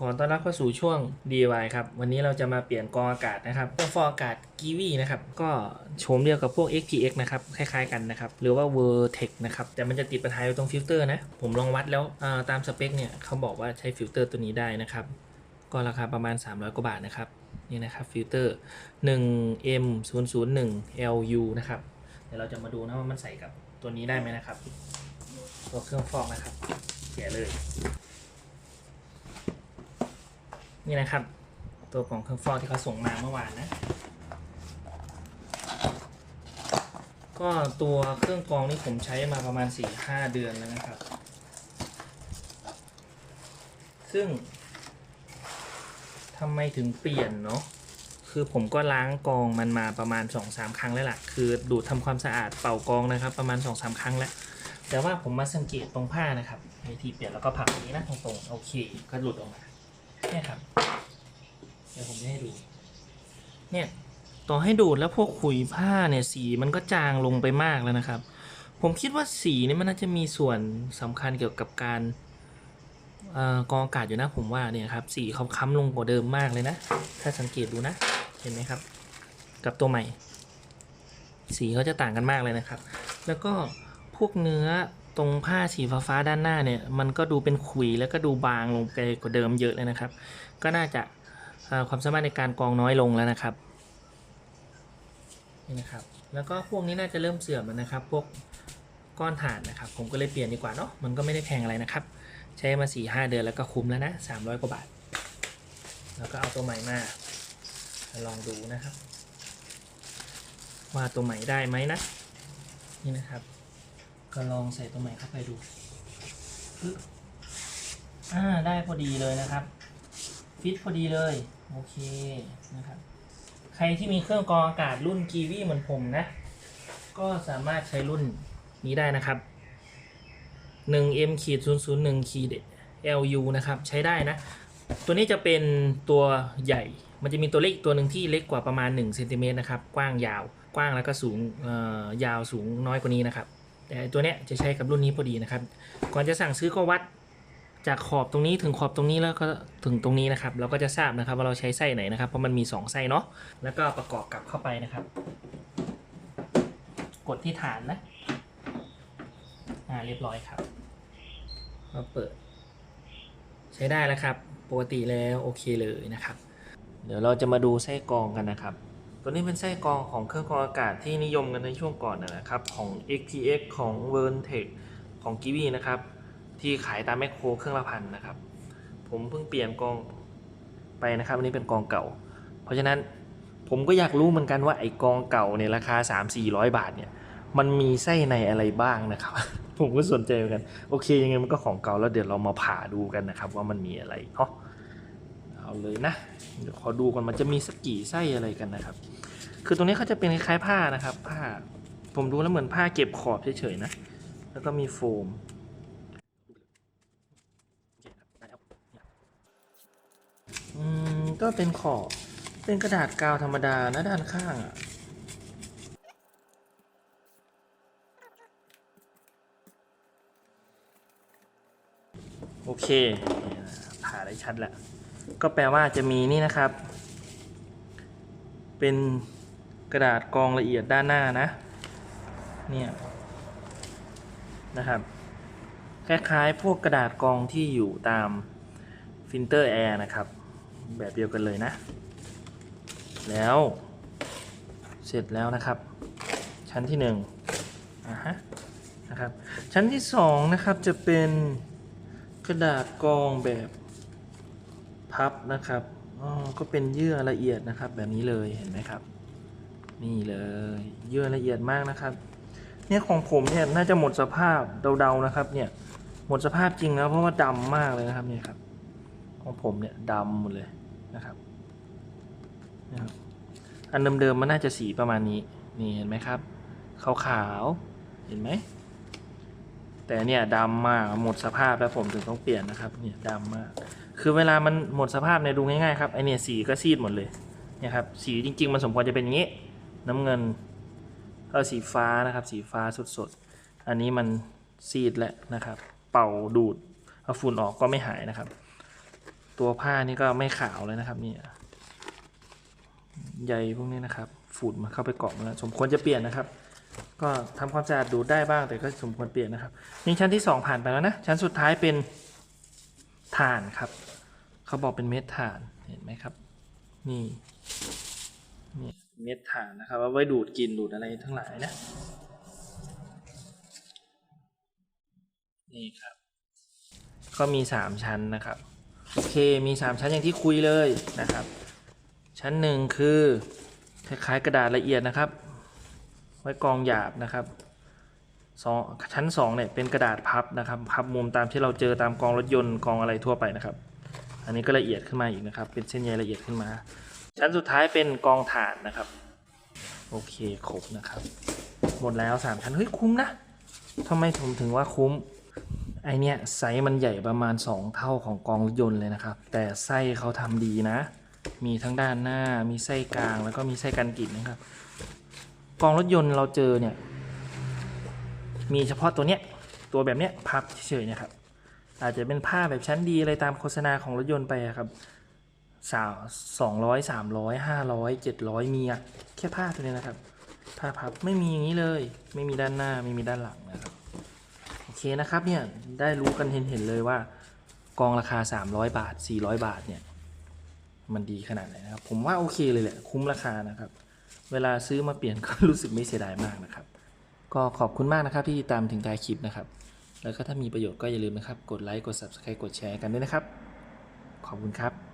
ขอต้อนรับเข้าสู่ช่วง DIY ครับ วันนี้เราจะมาเปลี่ยนกองอากาศนะครับเครื่องฟอกอากาศกีวีนะครับ ก็โฉมเดียวกับพวก XPX นะครับ คล้ายๆกันนะครับ หรือว่า Vertex นะครับ แต่มันจะติดปัญหาอยู่ตรงฟิลเตอร์นะ ผมลองวัดแล้วาตามสเปคเนี่ยเขาบอกว่าใช้ฟิลเตอร์ตัวนี้ได้นะครับ ก็ราคาประมาณ 300 กว่าบาทนะครับ นี่นะครับฟิลเตอร์ 1M 0 0 1 LU นะครับ เดี๋ยวเราจะมาดูนะว่ามันใส่กับตัวนี้ได้ไหมนะครับ ตัวเครื่องฟอกนะครับแกะเลย นี่นะครับ ตัวกล่องเครื่องฟอกที่เขาส่งมาเมื่อวานนะ ก็ตัวเครื่องกรองนี่ผมใช้มาประมาณ 4-5 เดือนแล้วนะครับ ซึ่งทำไมถึงเปลี่ยนเนาะคือผมก็ล้างกองมันมาประมาณ 2-3 ครั้งแล้วล่ะ คือดูดทำความสะอาดเป่ากองนะครับ ประมาณ 2-3 ครั้งแล้วแต่ว่าผมมาสังเกตตรงผ้านะครับวิธีเปลี่ยนแล้วก็ผักนี้นะตรงๆโอเค ก็หลุดออกมา เนี่ยครับ เดี๋ยวผมจะให้ดู เนี่ยต่อให้ดูดแล้วพวกขุยผ้าเนี่ยสีมันก็จางลงไปมากแล้วนะครับ ผมคิดว่าสีนี่มันน่าจะมีส่วนสำคัญเกี่ยวกับการอ่อกองอากาศอยู่นะผมว่าเนี่ยครับสีเขาค้ำลงกว่าเดิมมากเลยนะ ถ้าสังเกตดูนะ เห็นไหมครับ กับตัวใหม่ สีเขาจะต่างกันมากเลยนะครับ แล้วก็พวกเนื้อ ตรงผ้าสีฟ้าด้านหน้าเนี่ยมันก็ดูเป็นขุยแล้วก็ดูบางลงไปกว่าเดิมเยอะเลยนะครับ ก็น่าจะความสามารถในการกรองน้อยลงแล้วนะครับนี่นะครับ แล้วก็พวกนี้น่าจะเริ่มเสื่อมแล้วนะครับ พวกก้อนถ่านนะครับ ผมก็เลยเปลี่ยนดีกว่าเนาะมันก็ไม่ได้แพงอะไรนะครับ ใช้มา4ี่ห้าเดือนแล้วก็คุ้มแล้วนะ300กว่าบาท แล้วก็เอาตัวใหม่มาลองดูนะครับ ว่าตัวใหม่ได้ไหมนะนี่นะครับ ก็ลองใส่ตัวใหม่เข้าไปดูอ่าได้พอดีเลยนะครับ ฟิตพอดีเลย โอเคนะครับ ใครที่มีเครื่องกรองอากาศรุ่นกีวีเหมือนผมนะ ก็สามารถใช้รุ่นนี้ได้นะครับ 1M ขีด001ขีด LU นะครับใช้ได้นะ ตัวนี้จะเป็นตัวใหญ่ มันจะมีตัวเล็กตัวหนึ่งที่เล็กกว่าประมาณ1เซนติเมตรนะครับ กว้างยาว กว้างแล้วก็สูงยาวสูงน้อยกว่านี้นะครับ แต่ตัวเนี้ยจะใช้กับรุ่นนี้พอดีนะครับ ก่อนจะสั่งซื้อก็วัดจากขอบตรงนี้ถึงขอบตรงนี้แล้วก็ถึงตรงนี้นะครับ เราก็จะทราบนะครับว่าเราใช้ไส้ไหนนะครับเพราะมันมี 2 ไส้เนาะแล้วก็ประกอบกลับเข้าไปนะครับ กดที่ฐานนะอ่าเรียบร้อยครับมาเปิด ใช้ได้แล้วครับ ปกติแล้วโอเคเลยนะครับ เดี๋ยวเราจะมาดูไส้กรองกันนะครับ ตัวนี้เป็นไส้กรองของเครื่องกรองอากาศที่นิยมกันในช่วงก่อนนะครับ ของ XTX ของ v e r t e c ของ g i v i นะครับ ที่ขายตามแมคโครเครื่องละพันนะครับ ผมเพิ่งเปลี่ยนกรองไปนะครับอันนี้เป็นกรองเก่า เพราะฉะนั้นผมก็อยากรู้เหมือนกันว่าไอ้กรองเก่าเนี่ยราคา 3-400 บาทเนี่ยมันมีไส้ในอะไรบ้างนะครับ ผมก็สนใจเหมือนกัน โอเคยังไงมันก็ของเก่าแล้วเดี๋ยวเรามาผ่าดูกันนะครับ ว่ามันมีอะไรเนาะเอาเลยนะ เดี๋ยวขอดูก่อนมันจะมีสักกี่ไส้อะไรกันนะครับ คือตรงนี้เขาจะเป็นคล้ายๆผ้านะครับ ผ้า ผมดูแล้วเหมือนผ้าเก็บขอบเฉยๆนะ แล้วก็มีโฟมอืมก็เป็นขอบ เป็นกระดาษกาวธรรมดานะด้านข้างอะโอเค ผ่าได้ชัดแล้ว ก็แปลว่าจะมีนี่นะครับ เป็น กระดาษกองละเอียดด้านหน้านะ เนี่ยนะครับ คล้ายๆพวกกระดาษกองที่อยู่ตามฟิลเตอร์แอร์นะครับ แบบเดียวกันเลยนะ แล้วเสร็จแล้วนะครับ ชั้นที่หนึ่งอ่าฮะนะครับ ชั้นที่สองนะครับจะเป็นกระดาษกองแบบพับนะครับก็เป็นเยื่อละเอียดนะครับแบบนี้เลยเห็นไหมครับ นี่เลยเยื่อละเอียดมากนะครับ เนี่ยของผมเนี่ยน่าจะหมดสภาพเดาๆนะครับ เนี่ยหมดสภาพจริงแล้วเพราะว่าดำมากเลยนะครับเนี่ยครับ ของผมเนี่ยดำหมดเลยนะครับนะครับ อันเดิมๆมันน่าจะสีประมาณนี้ นี่เห็นไหมครับขาวๆเห็นไหมแต่เนี่ยดำมากหมดสภาพแล้วผมถึงต้องเปลี่ยนนะครับเนี่ยดำมาก คือเวลามันหมดสภาพเนี่ยดูง่ายๆครับไอเนี่ยสีก็ซีดหมดเลยเนี่ยครับสีจริง ๆ มันสมควรจะเป็นอย่างนี้ น้ำเงินก็สีฟ้านะครับ สีฟ้าสดๆ อันนี้มันซีดแล้วนะครับ เป่าดูดเอาฝุ่นออกก็ไม่หายนะครับ ตัวผ้านี่ก็ไม่ขาวเลยนะครับนี่ยใยพวกนี้นะครับฝุ่นมันเข้าไปเกาะมดแล้วสมควรจะเปลี่ยนนะครับ ก็ทำความสะอาดดูดได้บ้างแต่ก็สมควรเปลี่ยนนะครับนี่ชั้นที่สองผ่านไปแล้วนะ ชั้นสุดท้ายเป็นถ่านครับ เขาบอกเป็นเม็ดถ่านเห็นไหมครับ นี่นี่ เม็ดถ่านนะครับเอาไว้ดูดกินดูดอะไรทั้งหลายนะนี่ครับ ก็มีสามชั้นนะครับ โอเคมีสามชั้นอย่างที่คุยเลยนะครับ ชั้นหนึ่งคือคล้ายๆกระดาษละเอียดนะครับ ไว้กองหยาบนะครับสองชั้นสองเนี่ยเป็นกระดาษพับนะครับพับมุมตามที่เราเจอตามกองรถยนต์กองอะไรทั่วไปนะครับ อันนี้ก็ละเอียดขึ้นมาอีกนะครับ เป็นเส้นใยละเอียดขึ้นมา ชั้นสุดท้ายเป็นกองถ่านนะครับ โอเคครบนะครับ หมดแล้วสามชั้นเฮ้ยคุ้มนะทำไมผมถึงว่าคุ้มไอเนี้ยไซส์มันใหญ่ประมาณ 2 เท่าของกองรถยนต์เลยนะครับ แต่ไส้เขาทำดีนะ มีทั้งด้านหน้ามีไส้กลางแล้วก็มีไส้กันกลิ่นนะครับ กองรถยนต์เราเจอเนี่ย มีเฉพาะตัวเนี้ยตัวแบบเนี้ยพับเฉยๆนะครับอาจจะเป็นผ้าแบบชั้นดีอะไรตามโฆษณาของรถยนต์ไปครับ สาวสองร้อยสามร้อยห้าร้อยเจ็ดร้อยมีอะแค่ผ้าตัวนี้นะครับ ผ้าพับไม่มีอย่างนี้เลย ไม่มีด้านหน้าไม่มีด้านหลังนะครับ โอเคนะครับเนี่ยได้รู้กันเห็นเห็นเลยว่ากองราคา 300 บาท 400 บาทเนี่ยมันดีขนาดไหนนะครับ ผมว่าโอเคเลยแหละคุ้มราคานะครับ เวลาซื้อมาเปลี่ยนก็รู้สึกไม่เสียดายมากนะครับ ก็ขอบคุณมากนะครับที่ติดตามถึงท้ายคลิปนะครับ แล้วก็ถ้ามีประโยชน์ก็อย่าลืมนะครับ กดไลค์กด subscribe กดแชร์กันด้วยนะครับ ขอบคุณครับ